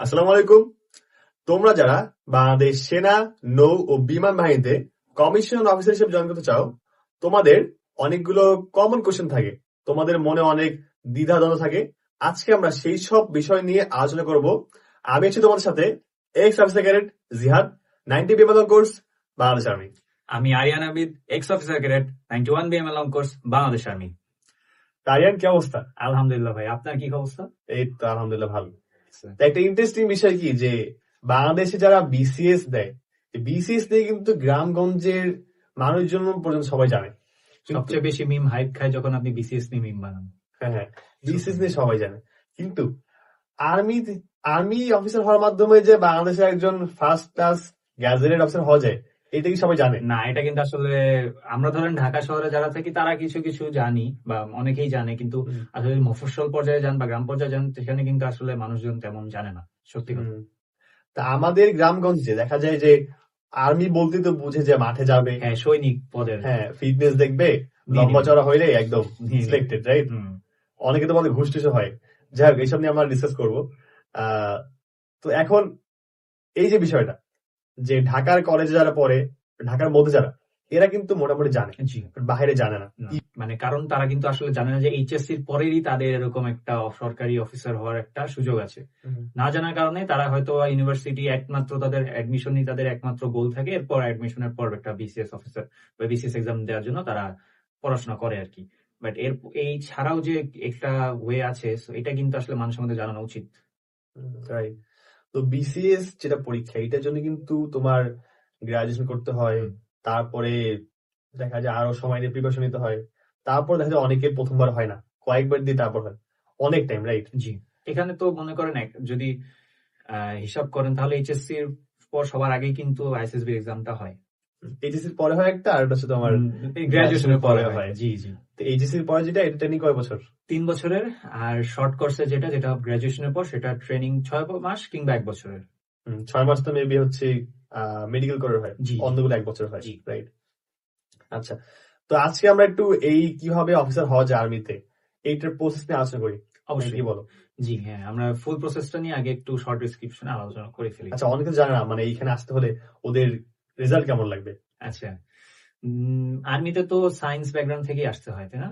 আসসালামু আলাইকুম। তোমরা যারা বাংলাদেশ সেনা নৌ ও বিমান বাহিনীতে কমিশন অফিসার হিসেবে জয়েন করতে চাও তোমাদের অনেকগুলো কমন কোশ্চেন থাকে। তোমাদের মনে অনেক দ্বিধা দ্বন্দ্ব থাকে। আজকে আমরা সেই সব বিষয় নিয়ে আলোচনা করব। আমি আছি তোমাদের সাথে ex officer cadet Jihad ninety বিমান কোর্স বাংলাদেশ আর্মি আমি Ariyan Abid ex officer cadet ninety one BML course Bangladesh army তারিয়ান কি অবস্থা? আলহামদুলিল্লাহ ভাই আপনার কি অবস্থা? এই তো আলহামদুলিল্লাহ ভালো। একটা ইন্টারেস্টিং বিষয় কি যে বাংলাদেশে যারা বিসিএস দেয় বিসিএস দিয়ে কিন্তু গ্রামগঞ্জের মানুষজন পর্যন্ত সবাই জানে। সবচেয়ে বেশি মিম হাইপ খায় যখন আপনি বিসিএস নিয়ে মিম বানান। হ্যাঁ হ্যাঁ। বিসিএস নিয়ে সবাই জানে। কিন্তু আর্মি আর্মি অফিসার হওয়ার মাধ্যমে যে বাংলাদেশের একজন ফার্স্ট ক্লাস গ্যাজেটেড অফিসার হওয়া যায় এটা কি সবাই জানে? না এটা কিন্তু আসলে আমরা ধরেন ঢাকা শহরে যারা থাকি তারা কিছু কিছু জানি বা অনেকেই জানে কিন্তু আসলে মফস্বল পর্যায়ে যান বা গ্রাম পর্যায়ে যান সেখানে কিন্তু আসলে মানুষজন তেমন জানে না সত্যি কথা। তা আমাদের গ্রামগঞ্জে দেখা যায় যে আর্মি বলতে তো বুঝে যে মাঠে যাবে। হ্যাঁ সৈনিক পদের। হ্যাঁ ফিটনেস দেখবে লম্বা চড়া হইলে একদম। সিলেক্টেড রাইট অনেকে তো বলে ঘুষ টুসও হয়। যাই হোক এইসব নিয়ে আমরা ডিসকাস করব। আহ, তো এখন এই যে বিষয়টা যে ঢাকার কলেজে যারা পড়ে ঢাকার মধ্যে যারা এরা কিন্তু মোটামুটি জানে। বাইরে জানে না। না, মানে কারণ তারা কিন্তু আসলে জানে না যে এইচএসসির পরেরই তাদের এরকম একটা সরকারি অফিসার হওয়ার একটা সুযোগ আছে। না জানার কারণে তারা হয়তো ইউনিভার্সিটি একমাত্র তাদের অ্যাডমিশনই তাদের একমাত্র গোল থাকে এরপর অ্যাডমিশনের পর একটা বিসিএস অফিসার বা বিসিএস এক্সাম দেওয়ার জন্য তারা পড়াশোনা করে আর কি। বাট এর এই ছাড়াও যে একটা ওয়ে আছে এটা কিন্তু আসলে মানুষের মধ্যে জানানো উচিত। রাইট তো বিসিএস যেটা পরীক্ষা এটার জন্য কিন্তু তোমার গ্রাজুয়েশন করতে হয়। তারপরে দেখা যায় আরও সময় নিয়ে প্রিপারেশন নিতে হয়। তারপর দেখা যায় অনেকের প্রথমবার হয় না। কয়েকবার দিয়ে তারপর হয়। অনেক টাইম রাইট জি। এখানে তো মনে করেন এক- যদি হিসাব করেন তাহলে এইচএসসি এর পর সবার আগেই কিন্তু আইসিএসবি এক্সামটা হয়। এইচএসসির পরে হয় একটা আর হচ্ছে তোমার গ্রাজুয়েশনের পরে হয়। জি জি। এইচএসসির পরে যেটা এটা ট্রেনিং কয় বছর? তিন বছরের আর শর্ট কোর্সে যেটা যেটা গ্রাজুয়েশনের পর সেটা ট্রেনিং ছয় মাস কিংবা এক বছরের। ছয় মাস তো মেবি হচ্ছে মেডিকেল করে হয়। অন্যগুলো এক বছর হয়। রাইট আচ্ছা তো আজকে আমরা একটু এই কীভাবে অফিসার হওয়া যায় আর্মিতে এইটার প্রসেস নিয়ে আলোচনা করি। অবশ্যই। বলো? জি হ্যাঁ আমরা ফুল প্রসেসটা নিয়ে আগে একটু শর্ট ডিসক্রিপশনে আলোচনা করে ফেলি। আচ্ছা অনেকে জানে না মানে এইখানে আসতে হলে ওদের রেজাল্ট কেমন লাগবে? আচ্ছা। আর্মিতে তো সায়েন্স ব্যাকগ্রাউন্ড থেকেই আসতে হয় তাই না?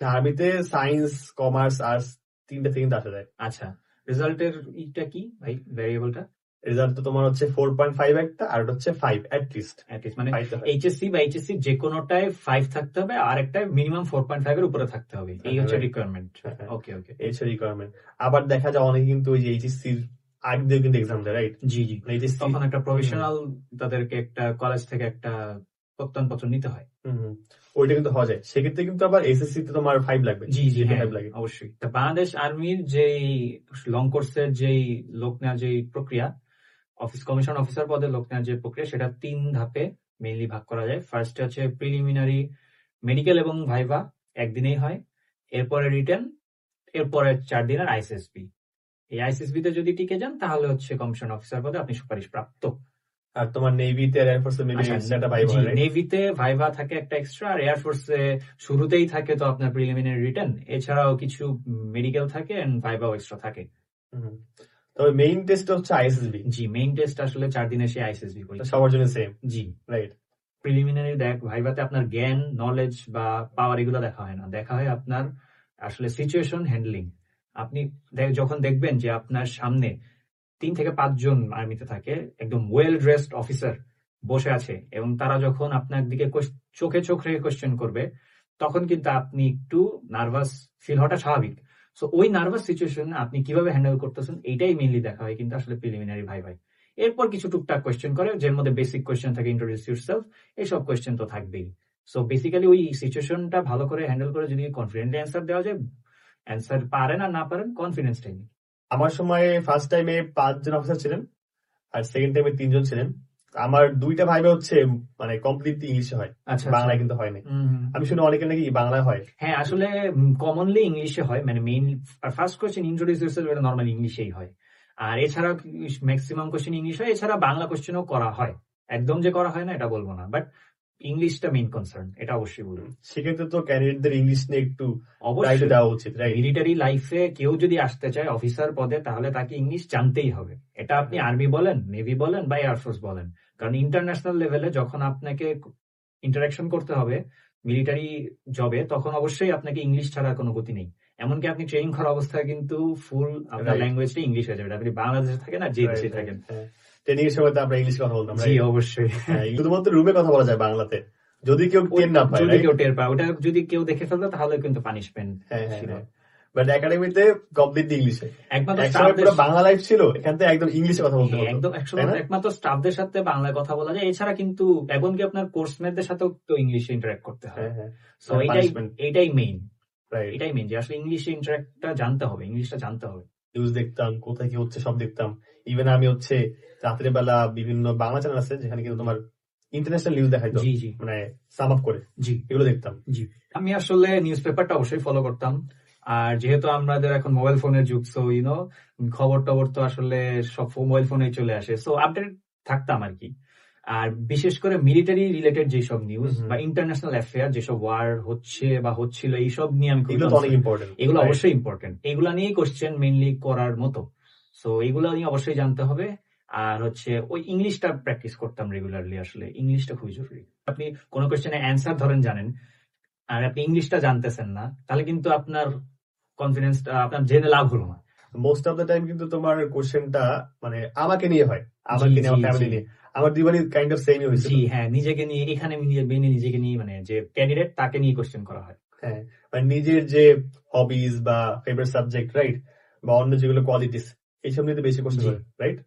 আর্মিতে সায়েন্স কমার্স আর্টস তিনটা থেকে আসা যায়। আচ্ছা। রেজাল্টের ইটা কি ভাই ভ্যারিয়েবলটা রেজাল্ট তো তোমার হচ্ছে ফোর পয়েন্ট ফাইভ একটা আর হচ্ছে five at least at least মানে এইচএসসি বা এইচএসসি যে কোনোটায় ফাইভ থাকতে হবে আর একটা মিনিমাম ফোর পয়েন্ট ফাইভ এর উপরে থাকতে হবে। এই হচ্ছে রিকোয়ারমেন্ট। ওকে ওকে এই হচ্ছে রিকোয়ারমেন্ট আবার দেখা যায় অনেকে কিন্তু ওই যে এইচএসসির আগে দিয়ে কিন্তু এক্সাম দেয় রাইট জি জি। তখন একটা প্রফেশনাল তাদেরকে একটা কলেজ থেকে একটা প্রত্যয়নপত্র নিতে হয়। ওইটা কিন্তু হওয়া যায়। সেক্ষেত্রে কিন্তু আবার এসএসসি তে তোমার ফাইভ লাগবে। জি জি হ্যাঁ ফাইভ লাগে। অবশ্যই। তা বাংলাদেশ আর্মির যেই লং কোর্সের যেই লোক নেওয়ার যেই প্রক্রিয়া অফিস কমিশন অফিসার পদে লোক নেওয়ার যে প্রক্রিয়া সেটা তিন ধাপে মেইনলি ভাগ করা যায়। ফার্স্ট হচ্ছে প্রিলিমিনারি মেডিকেল এবং ভাইভা একদিনেই হয়। এরপরে রিটার্ন এরপরে চার দিনের আইসএসবি এই আইসএসবি তে যদি টিকে যান তাহলে হচ্ছে কমিশন অফিসার পদে আপনি সুপারিশ প্রাপ্ত আর তোমার নেভিতে আর এয়ারফোর্সে মেবি আচ্ছা, সেটা পাইব জি, নেভিতে ভাইভা থাকে একটা এক্সট্রা আর এয়ারফোর্সে শুরুতেই থাকে তো আপনার প্রিলিমিনারি রিটার্ন এছাড়াও কিছু মেডিকেল থাকে এন্ড ভাইভাও এক্সট্রা থাকে। তবে মেইন টেস্ট হচ্ছে আইএসএসবি জি মেইন টেস্ট আসলে চার দিনে সে আইসএসবি করি সবার জন্য সেম জি। রাইট প্রিলিমিনারি দেখ ভাইভাতে আপনার জ্ঞান নলেজ বা পাওয়ার এগুলো দেখা হয় না। দেখা হয় আপনার আসলে সিচুয়েশন হ্যান্ডলিং আপনি যখন দেখবেন যে আপনার সামনে তিন থেকে পাঁচজন আর্মিতে থাকে, একদম ওয়েল ড্রেসড অফিসার বসে আছে, এবং তারা যখন আপনার দিকে চোখে চোখ রেখে কোশ্চেন করবে, তখন কিন্তু আপনি একটু নার্ভাস ফিল হওয়াটা স্বাভাবিক। সো ওই নার্ভাস সিচুয়েশন আপনি কীভাবে হ্যান্ডেল করতেছেন, এইটাই মেইনলি দেখা হয় কিন্তু আসলে প্রিলিমিনারি ভাই ভাই। এরপর কিছু টুকটাক কোয়েশ্চেন করে, যার মধ্যে বেসিক কোয়েশ্চেন থাকে ইন্ট্রোডিউস ইউরসেলফ এইসব কোয়েশ্চেন তো থাকবেই। সো বেসিক্যালি ওই সিচুয়েশনটা ভালো করে হ্যান্ডেল করে যদি কনফিডেন্টলি অ্যান্সার দেওয়া যায় অ্যান্সার পারেন আর না পারেন কনফিডেন্সটাই নেই আমার সময় ফার্স্ট টাইমে পাঁচজন অফিসার ছিলেন আর সেকেন্ড টাইমে তিনজন ছিলেন। আমার দুইটা ভাইবে হচ্ছে মানে কমপ্লিটলি ইংলিশে হয়। আচ্ছা বাংলায় কিন্তু হয়নি হুম, আমি শুনে অনেকে নাকি বাংলায় হয়। হ্যাঁ আসলে কমনলি ইংলিশে হয় মানে main first question introduce yourself এটা নর্মালি ইংলিশেই হয়। আর এছাড়া ম্যাক্সিমাম কোয়েশ্চেন ইংলিশ হয় এছাড়া বাংলা কোয়েশ্চেনও করা হয়। একদম যে করা হয় না এটা বলব না। বাট ইংলিশটা মেইন কনসার্ন এটা অবশ্যই বলুন সেক্ষেত্রে তো ক্যান্ডিডেটদের ইংলিশ নিয়ে একটু অবশ্যই। দেওয়া উচিত মিলিটারি লাইফে কেউ যদি আসতে চায় অফিসার পদে তাহলে তাকে ইংলিশ জানতেই হবে। এটা আপনি আর্মি বলেন নেভি বলেন বা এয়ারফোর্স বলেন। কারণ ইন্টারন্যাশনাল লেভেলে যখন আপনাকে ইন্টারাকশন করতে হবে মিলিটারি জবে তখন অবশ্যই আপনাকে ইংলিশ ছাড়া কোনো গতি নেই। এমনকি আপনি ট্রেনিং করা অবস্থায় কিন্তু ফুল আপনার. ল্যাঙ্গুয়েজটা ইংলিশ হয়ে যাবে। আপনি বাংলাদেশে থাকেন আর যে দেশে থাকেন। ট্রেনিং এর সময় তো আমরা ইংলিশ কথা বলতাম জি অবশ্যই। হ্যাঁ, শুধুমত্র রুমে কথা বলা যায় বাংলাতে। যদি কেউ টেন না পায় যদি কেউ টের পায় ওটা যদি কেউ দেখে ফেলতো তাহলে কিন্তু পানিশমেন্ট হ্যাঁ হ্যাঁ বাট একাডেমিতে ইংলিশে একমাত্র বাংলা লাইফ ছিল এখান থেকে একদম ইংলিশে কথা বলতে একদম একমাত্র স্টাফদের সাথে বাংলায় কথা বলা যায়। এছাড়া কিন্তু এমনকি আপনার কোর্সমেটদের সাথেও তো ইংলিশে ইন্টারাক্ট করতে হয়। সো এটাই. এটাই মেইন এটাই মেইন যে আসলে ইংলিশে ইন্টারাক্টটা জানতে হবে ইংলিশটা জানতে হবে। নিউজ দেখতাম কোথায় কি হচ্ছে সব দেখতাম। ইভেন আমি হচ্ছে রাতের বেলা বিভিন্ন বাংলা চ্যানেল আছে যেখানে কিন্তু তোমার ইন্টারন্যাশনাল নিউজ দেখাইতো। মানে সাম আপ করে। জি। এগুলো দেখতাম। জি। আমি আসলে নিউজ পেপারটা অবশ্যই ফলো করতাম। আর যেহেতু আমাদের এখন মোবাইল ফোনের যুগ সো ইউনো খবর টবর তো আসলে সব মোবাইল ফোনে চলে আসে। সো আপডেট থাকতাম আর কি। আর বিশেষ করে মিলিটারি রিলেটেড যেসব নিউজ বা ইন্টারন্যাশনাল অ্যাফেয়ার যেসব ওয়ার হচ্ছে বা হচ্ছিল এইসব নিয়ে আমি এগুলো অনেক ইম্পর্টেন্ট এগুলো অবশ্যই নিয়েই কোশ্চেন মেইনলি করার মতো। সো এগুলো নিয়ে অবশ্যই জানতে হবে। আর হচ্ছে ওই ইংলিশটা প্র্যাকটিস করতাম রেগুলারলি আসলে। ইংলিশটা খুবই জরুরি। আপনি কোনো কোশ্চেনের অ্যান্সার ধরেন জানেন। আর আপনি ইংলিশটা জানতেছেন না তাহলে কিন্তু আপনার কনফিডেন্স আপনার জেনে লাভ হলো না। মোস্ট অফ দ্য টাইম কিন্তু তোমার কোশ্চেনটা মানে আমাকে নিয়ে হয়। আমাকে নিয়ে আমার ফ্যামিলি নিয়ে। আমার দুইবারই কাইন্ড অফ সেমই হয়েছিল। জি হ্যাঁ নিজেকে নিয়ে এখানে মেনে নিজেকে নিয়ে মানে যে ক্যান্ডিডেট তাকে নিয়ে কোশ্চেন করা হয়। হ্যাঁ মানে নিজের যে হবিজ বা ফেভারিট সাবজেক্ট রাইট বা অন্য যেগুলো কোয়ালিটিস এইসব নিয়ে বেশি কোশ্চেন করে রাইট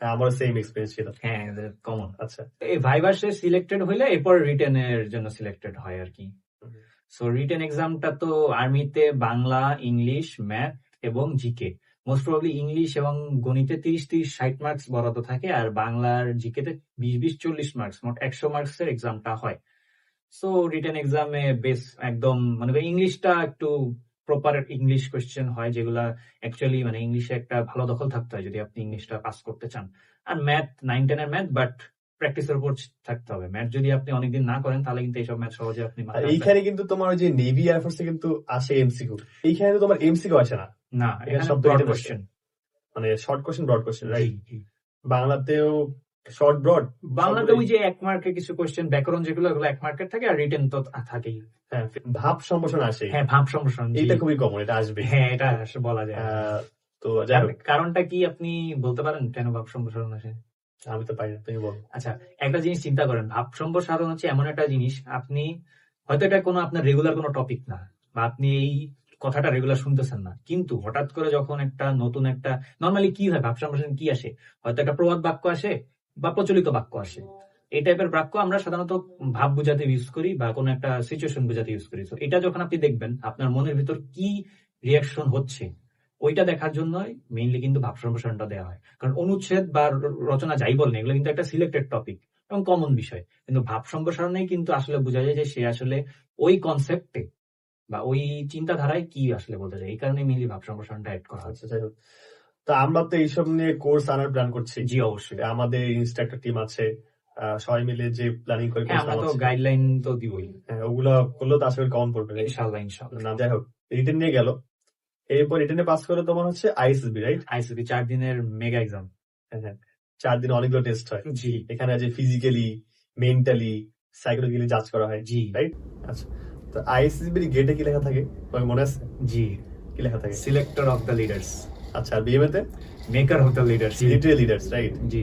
হ্যাঁ আমার সেম এক্সপিরিয়েন্স ছিল। হ্যাঁ কমন আচ্ছা। এই ভাইভার্সে সিলেক্টেড হইলে এরপর রিটেনের জন্য সিলেক্টেড হয় আর কি। সো রিটেন এক্সামটা তো আর্মিতে বাংলা ইংলিশ ম্যাথ এবং জিকে মোস্ট প্রবলি ইংলিশ এবং গণিতে তিরিশ তিরিশ ষাট মার্কস বরাদ্দ থাকে আর বাংলার জিকেতে বিশ বিশ চল্লিশ মার্কস মোট একশো মার্কস এর এক্সামটা হয়। সো রিটেন এক্সামে বেশ একদম মানে ইংলিশটা একটু প্রপার ইংলিশ কোয়েশ্চেন হয় যেগুলা অ্যাকচুয়ালি মানে ইংলিশে একটা ভালো দখল থাকতে হয় যদি আপনি ইংলিশটা পাস করতে চান। আর ম্যাথ নাইন টেনের ম্যাথ বাট প্র্যাকটিসের উপর থাকতে হবে। ম্যাথ যদি আপনি অনেকদিন না করেন তাহলে কিন্তু এইসব ম্যাথ সহজে আপনি এইখানে কিন্তু তোমার ওই যে নেভি এয়ারফোর্সে কিন্তু আসে এমসিকিউ এইখানে তো তোমার এমসিকিউ আসে না। না সব ব্রড কোশ্চেন মানে short question broad question right বাংলাতেও শর্ট ব্রড বাংলাতে ওই যে এক মার্কের কিছু কোশ্চেন ব্যাকরণ যেগুলো ওগুলো এক মার্কের থাকে আর রিটেন তো থাকেই। হ্যাঁ ভাব সম্ভাষণ আসে। হ্যাঁ ভাব জি। এইটা খুবই কমন এটা আসবে। হ্যাঁ এটা বলা যায়। তো কারণটা কি আপনি বলতে পারেন কেন ভাব সম্প্রসারণ আসে? আমি তো পারি না তুমি বল। আচ্ছা একটা জিনিস চিন্তা করেন ভাব সম্প্রসারণ হচ্ছে এমন একটা জিনিস আপনি হয়তো এটা কোনো আপনার রেগুলার কোনো টপিক না বা আপনি এই কথাটা রেগুলার শুনতেছেন না। কিন্তু হঠাৎ করে যখন একটা নতুন একটা নর্মালি কি হয় ভাব সম্প্রসারণ কি আসে? হয়তো একটা প্রবাদ বাক্য আসে বা প্রচলিত বাক্য আসে। এই টাইপের বাক্য আমরা সাধারণত ভাব বুঝাতে ইউজ করি বা কোনো একটা সিচুয়েশন বুঝাতে ইউজ করি। তো এটা যখন আপনি দেখবেন, আপনার মনের ভিতর কি রিয়াকশন হচ্ছে, ওইটা দেখার জন্য মেইনলি কিন্তু ভাব সম্প্রসারণটা দেওয়া হয়। কারণ অনুচ্ছেদ বা রচনা যাই বলেন, এগুলো কিন্তু একটা সিলেক্টেড টপিক এবং কমন বিষয়। কিন্তু ভাব সম্প্রসারণে কিন্তু আসলে বোঝা যায় যে সে আসলে ওই কনসেপ্টে বা ওই চিন্তাধারায় কি আসলে বলতে চাই? এই কারণে মেইনলি ভাব সম্প্রসারণটা অ্যাড করা হচ্ছে। যাই হোক। তো আমরা তো এইসব নিয়ে কোর্স আনার প্ল্যান করছি। জি অবশ্যই। আমাদের ইনস্ট্রাক্টর টিম আছে। সবাই মিলে যে প্ল্যানিং করে হ্যাঁ আমরা তো গাইডলাইন তো দিবই। হ্যাঁ, ওগুলো করলেও তো আসলে কমন পড়বে right? ইনশাল্লাহ ইনশাল্লাহ না যাই হোক রিটেন নিয়ে গেল। এরপর রিটেনে পাস করে তোমার হচ্ছে আইএসবি রাইট আইসিবি চার দিনের মেগা এক্সাম চার দিনে অনেকগুলো টেস্ট হয়। জি। এখানে যে ফিজিক্যালি মেন্টালি সাইকোলজিক্যালি জাজ করা হয় জি। রাইট আচ্ছা তো আইএসবির গেটে কি লেখা থাকে? তোমার মনে আছে? জি। কি লেখা থাকে? সিলেক্টর অফ দ্য লিডার্স আচ্ছা আর বিএমএতে maker of the leaders literal leaders right G.